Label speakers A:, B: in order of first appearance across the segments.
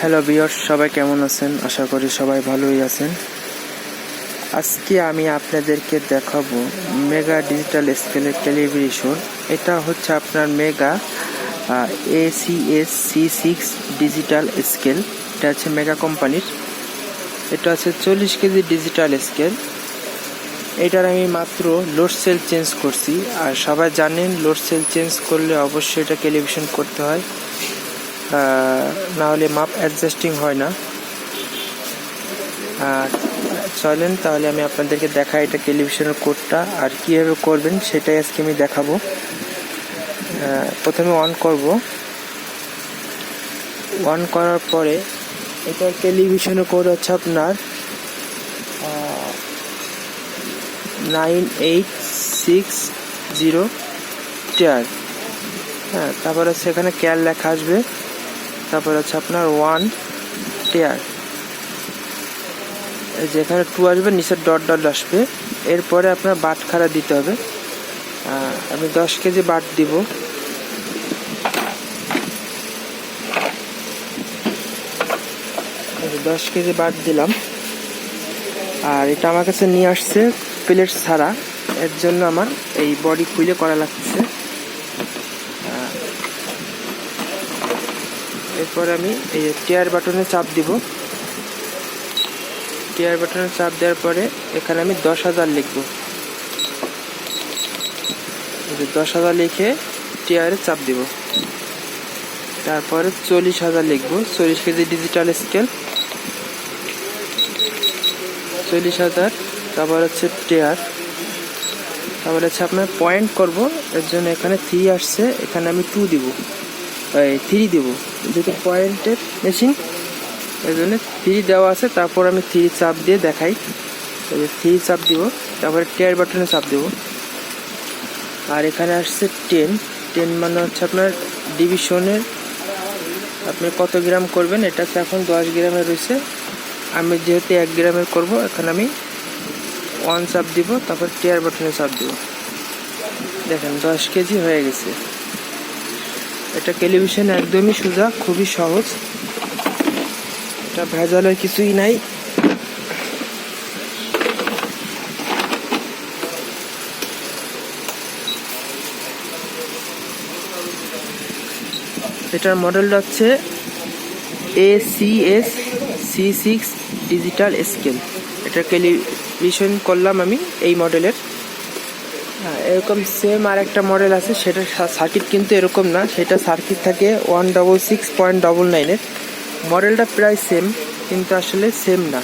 A: Hello বিয়র সবাই কেমন আছেন? আশা করি সবাই ভালোই আছেন। আজকে আমি আপনাদেরকে দেখাবো মেগা ডিজিটাল স্কেলের টেলিভিশন এটা হচ্ছে আপনার mega ACS C six digital scale এটা হচ্ছে মেগা কোম্পানির এটা আছে চল্লিশ কেজি ডিজিটাল স্কেল এটার আমি মাত্র লোড সেল চেঞ্জ করছি। আর সবাই জানেন লোড সেল চেঞ্জ করলে অবশ্যই এটা টেলিভিশন করতে হয়। না হলে মাপ অ্যাডজাস্টিং হয় না। আর চলেন, তাহলে আমি আপনাদেরকে দেখাই এটা টেলিভিশনের কোডটা আর কীভাবে করবেন সেটাই আজকে আমি দেখাবো। প্রথমে অন করব। অন করার পরে এটার টেলিভিশনের কোড হচ্ছে আপনার নাইন এইট সিক্স জিরো টেয়ার হ্যাঁ তারপর এখানে ক্যাল লেখা আসবে। তারপর হচ্ছে আপনার ওয়ান টেয়ার এই যে এখানে টু আসবে, নিচের ডট ডট আসবে। এরপরে আপনার বাট খাড়া দিতে হবে। আমি দশ কেজি বাট দিব। দশ কেজি বাট দিলাম। আর এটা আমার কাছে নিয়ে আসছে প্লেট ছাড়া। এর জন্য আমার এই বডি খুলে করা লাগছে। এরপর আমি এই টিয়ার বাটনে চাপ দিব। টিয়ার বাটনে চাপ দেওয়ার পরে এখানে আমি দশ হাজার লিখব। যে দশ হাজার লিখে টিয়ারে চাপ দিব। তারপরে চল্লিশ হাজার লিখব। চল্লিশ কেজি ডিজিটাল স্কেল চল্লিশ হাজার, তারপর হচ্ছে টেয়ার তারপর হচ্ছে আপনার পয়েন্ট করব। এর জন্য এখানে থ্রি আসছে। এখানে আমি টু দিব। থ্রি দেবো। যেহেতু পয়েন্টের মেশিন এর জন্য থ্রি দেওয়া আছে। তারপর আমি থ্রি চাপ দিয়ে দেখাই। এই থ্রি চাপ দিব, তারপরে টেয়ার বাটনে চাপ দেব। আর এখানে আসছে টেন টেন মানে হচ্ছে আপনার ডিভিশনের আপনি কত গ্রাম করবেন? এটা এখন দশ গ্রামের রয়েছে। আমি যেহেতু এক গ্রামের করব, এখানে আমি ওয়ান চাপ দিব, তারপর টিয়ার বাটনে চাপ দিব। দেখেন, দশ কেজি হয়ে গেছে। এটা টেলিভিশন একদমই সোজা, খুবই সহজ। এটা ভেজালের কিছুই নাই। এটার মডেলটা হচ্ছে A C S C six digital scale. এটা টেলিভিশন করলাম আমি এই মডেলের। হ্যাঁ, এরকম সেম আর একটা মডেল আছে, সেটা সার্কিট কিন্তু এরকম না, সেটা সার্কিট থাকে one double six point double নাইনের মডেলটা প্রায় সেম কিন্তু আসলে সেম না।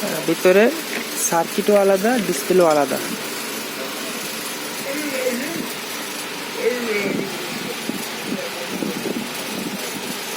A: হ্যাঁ, ভিতরে সার্কিটও আলাদা ডিসপ্লেও আলাদা।